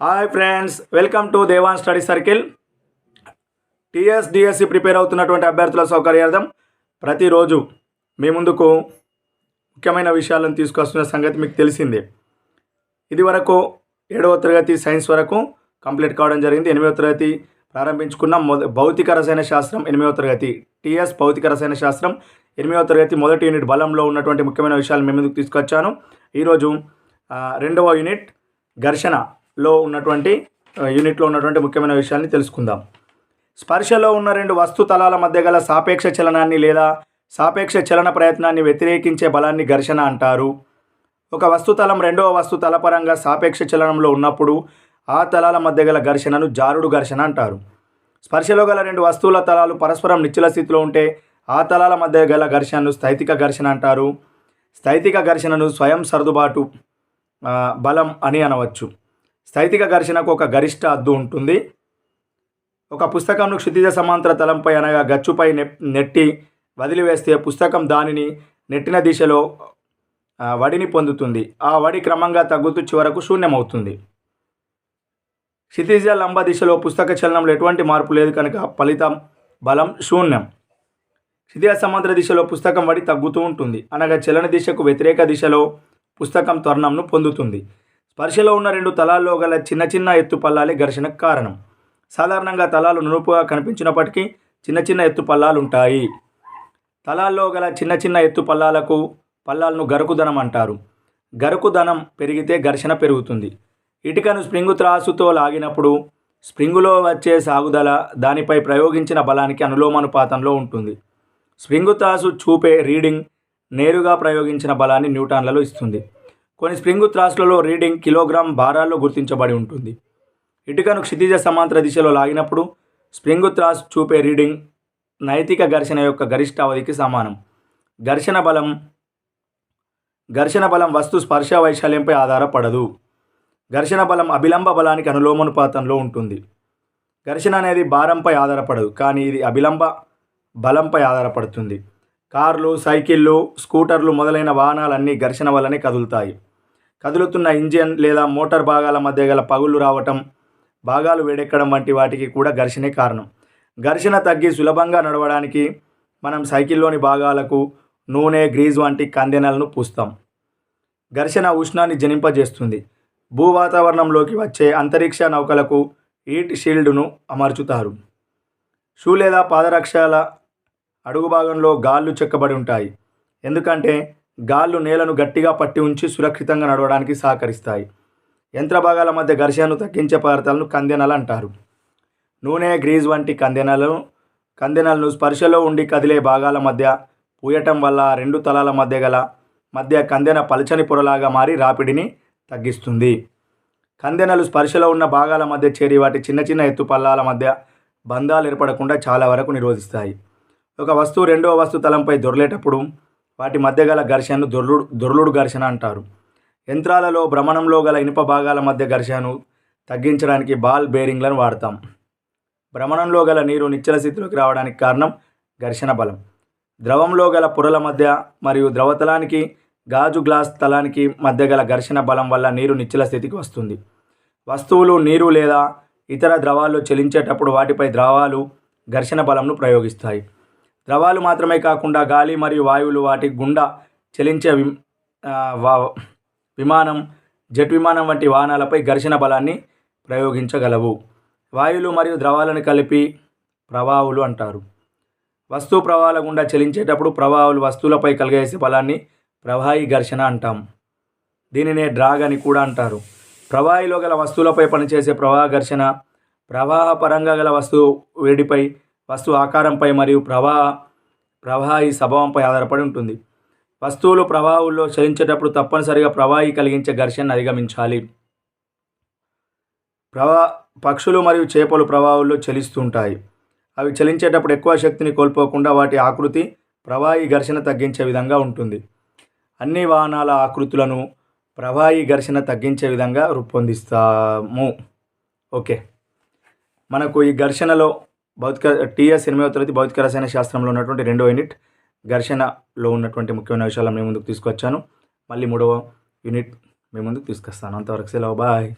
Hi friends welcome to Devan study circle TSDSC prepare అవుతున్నటువంటి అభ్యర్థుల సౌకర్యార్థం ప్రతిరోజు మీ ముందుకు ముఖ్యమైన విషయాలను తీసుకొస్తున్న సంగతి మీకు తెలిసిందే. ఇది వరకు ఏడవ తరగతి సైన్స్ వరకు కంప్లీట్ కావడం జరిగింది. ఎనిమిదవ తరగతి ప్రారంభించుకున్న. మొద భౌతిక రసాయన శాస్త్రం ఎనిమిదవ తరగతి. టీఎస్ భౌతిక రసాయన శాస్త్రం ఎనిమిదవ తరగతి మొదటి యూనిట్ బలంలో ఉన్నటువంటి ముఖ్యమైన విషయాలు మీ ముందుకు తీసుకొచ్చాను. ఈరోజు రెండవ యూనిట్ ఘర్షణ. లో ఉన్నటువంటి యూనిట్లో ఉన్నటువంటి ముఖ్యమైన విషయాన్ని తెలుసుకుందాం. స్పర్శలో ఉన్న రెండు వస్తు తలాల మధ్య గల సాపేక్ష చలనాన్ని లేదా సాపేక్ష చలన ప్రయత్నాన్ని వ్యతిరేకించే బలాన్ని ఘర్షణ అంటారు. ఒక వస్తుతలం రెండవ వస్తు తలపరంగా సాపేక్ష చలనంలో ఉన్నప్పుడు ఆ తలాల మధ్య గల ఘర్షణను జారుడు ఘర్షణ అంటారు. స్పర్శలో గల రెండు వస్తువుల తలాలు పరస్పరం నిశ్చల స్థితిలో ఉంటే ఆ తలాల మధ్య గల ఘర్షణను స్థైతిక ఘర్షణ అంటారు. స్థైతిక ఘర్షణను స్వయం సర్దుబాటు బలం అని అనవచ్చు. స్థైతిక ఘర్షణకు ఒక గరిష్ట అద్దు ఉంటుంది. ఒక పుస్తకంను క్షితిజ సమాంతర తలంపై అనగా గచ్చుపై నెట్టి వదిలివేస్తే పుస్తకం దానిని నెట్టిన దిశలో వడిని పొందుతుంది. ఆ వడి క్రమంగా తగ్గుతూ చివరకు శూన్యమవుతుంది. క్షితిజ లంబ దిశలో పుస్తక చలనంలో ఎటువంటి మార్పు లేదు కనుక ఫలితం బలం శూన్యం. క్షితిజ సమాంతర దిశలో పుస్తకం వడి తగ్గుతూ ఉంటుంది. అనగా చలన దిశకు వ్యతిరేక దిశలో పుస్తకం త్వరణంను పొందుతుంది. వరుసలో ఉన్న రెండు తలాల్లో గల చిన్న చిన్న ఎత్తు పల్లాలే ఘర్షణకు కారణం. సాధారణంగా తలాలు నునుపుగా కనిపించినప్పటికీ చిన్న చిన్న ఎత్తు పల్లాలు ఉంటాయి తలాల్లో గల చిన్న చిన్న ఎత్తు పల్లాలకు పల్లాలను గరుకుదనం అంటారు. గరుకుదనం పెరిగితే ఘర్షణ పెరుగుతుంది. ఇటుకను స్ప్రింగు త్రాసుతో లాగినప్పుడు స్ప్రింగులో వచ్చే సాగుదల దానిపై ప్రయోగించిన బలానికి అనులోమానుపాతంలో ఉంటుంది. స్ప్రింగు త్రాసు చూపే రీడింగ్ నేరుగా ప్రయోగించిన బలాన్ని న్యూటాన్లలో ఇస్తుంది. కొన్ని స్ప్రింగ్ త్రాసులలో రీడింగ్ కిలోగ్రామ్ భారాల్లో గుర్తించబడి ఉంటుంది. ఇటుకను క్షితిజ సమాంతర దిశలో లాగినప్పుడు స్ప్రింగ్ త్రాస్ చూపే రీడింగ్ నైతిక ఘర్షణ యొక్క గరిష్ట అవధికి సమానం. ఘర్షణ బలం ఘర్షణ బలం వస్తు స్పర్శ వైశాల్యంపై ఆధారపడదు. ఘర్షణ బలం అభిలంబ బలానికి అనులోమానుపాతంలో ఉంటుంది. ఘర్షణ అనేది భారంపై ఆధారపడదు కానీ ఇది అభిలంబ బలంపై ఆధారపడుతుంది. కార్లు సైకిళ్ళు స్కూటర్లు మొదలైన వాహనాలన్నీ ఘర్షణ వల్లనే కదులుతాయి. కదులుతున్న ఇంజిన్ లేదా మోటార్ భాగాల మధ్య గల పగుళ్ళు రావటం భాగాలు వేడెక్కడం వంటి వాటికి కూడా ఘర్షణే కారణం. ఘర్షణ తగ్గి సులభంగా నడవడానికి మనం సైకిల్లోని భాగాలకు నూనె గ్రీజ్ వంటి కందెనలను పూస్తాం. ఘర్షణ ఉష్ణాన్ని జనింపజేస్తుంది. భూ వాతావరణంలోకి వచ్చే అంతరిక్ష నౌకలకు హీట్ షీల్డ్ను అమర్చుతారు. షూ లేదా పాదరక్షల అడుగు భాగంలో గాళ్ళు చెక్కబడి ఉంటాయి. ఎందుకంటే గాళ్ళు నేలను గట్టిగా పట్టి ఉంచి సురక్షితంగా నడవడానికి సహకరిస్తాయి. యంత్ర భాగాల మధ్య ఘర్షణను తగ్గించే పదార్థాలను కందెనలు అంటారు. నూనె గ్రీజ్ వంటి కందెనలను కందెనలను స్పర్శలో ఉండి కదిలే భాగాల మధ్య పూయటం వల్ల రెండు తలాల మధ్య గల మధ్య కందెన పలచని పొరలాగా మారి రాపిడిని తగ్గిస్తుంది. కందెనలు స్పర్శలో ఉన్న భాగాల మధ్య చేరి వాటి చిన్న చిన్న ఎత్తు పల్లాల మధ్య బంధాలు ఏర్పడకుండా చాలా వరకు నిరోధిస్తాయి. ఒక వస్తువు రెండవ వస్తువు తలంపై దొరలేటప్పుడు వాటి మధ్య గల ఘర్షణను దొర్లుడు దొర్లుడు ఘర్షణ అంటారు. యంత్రాలలో భ్రమణంలో గల ఇనుప భాగాల మధ్య ఘర్షణను తగ్గించడానికి బాల్ బేరింగ్లను వాడతాం. భ్రమణంలో గల నీరు నిచ్చల స్థితిలోకి రావడానికి కారణం ఘర్షణ బలం. ద్రవంలో గల పొరల మధ్య మరియు ద్రవతలానికి గాజు గ్లాస్ తలానికి మధ్య గల ఘర్షణ బలం వల్ల నీరు నిచ్చల స్థితికి వస్తుంది. వస్తువులు నీరు లేదా ఇతర ద్రవాల్లో చలించేటప్పుడు వాటిపై ద్రవాలు ఘర్షణ బలంను ప్రయోగిస్తాయి. ద్రవాలు మాత్రమే కాకుండా గాలి మరియు వాయువులు వాటి గుండా చలించే వా- విమానం జెట్ విమానం వంటి వాహనాలపై ఘర్షణ బలాన్ని ప్రయోగించగలవు. వాయువులు మరియు ద్రవాలను కలిపి ప్రవాహులు అంటారు. వస్తువు ప్రవాహాల గుండా చలించేటప్పుడు ప్రవాహాలు వస్తువులపై కలిగేసే బలాన్ని ప్రవాహి ఘర్షణ అంటాం. దీనినే డ్రాగ్ అని కూడా అంటారు. ప్రవాహిలో గల వస్తువులపై పనిచేసే ప్రవాహ ఘర్షణ ప్రవాహ పరంగా గల వస్తువు వేడిపై వస్తువు ఆకారంపై మరియు ప్రవాహ ప్రవాహి స్వభావంపై ఆధారపడి ఉంటుంది. వస్తువులు ప్రవాహుల్లో చలించేటప్పుడు తప్పనిసరిగా ప్రవాహి కలిగించే ఘర్షణను అధిగమించాలి. ప్రవా పక్షులు మరియు చేపలు ప్రవాహుల్లో చలిస్తుంటాయి. అవి చలించేటప్పుడు ఎక్కువ శక్తిని కోల్పోకుండా వాటి ఆకృతి ప్రవాహి ఘర్షణ తగ్గించే విధంగా ఉంటుంది. అన్ని వాహనాల ఆకృతులను ప్రవాహి ఘర్షణ తగ్గించే విధంగా రూపొందిస్తాము. ఓకే. మనకు ఈ ఘర్షణలో భౌతిక టీఎస్ ఎనిమిదవ తరగతి భౌతిక రసాయన శాస్త్రంలో ఉన్నటువంటి రెండో యూనిట్ ఘర్షణలో ఉన్నటువంటి ముఖ్యమైన విషయాలను మీ ముందుకు తీసుకొచ్చాను. మళ్ళీ మూడవ యూనిట్ మీ ముందుకు తీసుకొస్తాను. అంతవరకు సెలవు. బాయ్.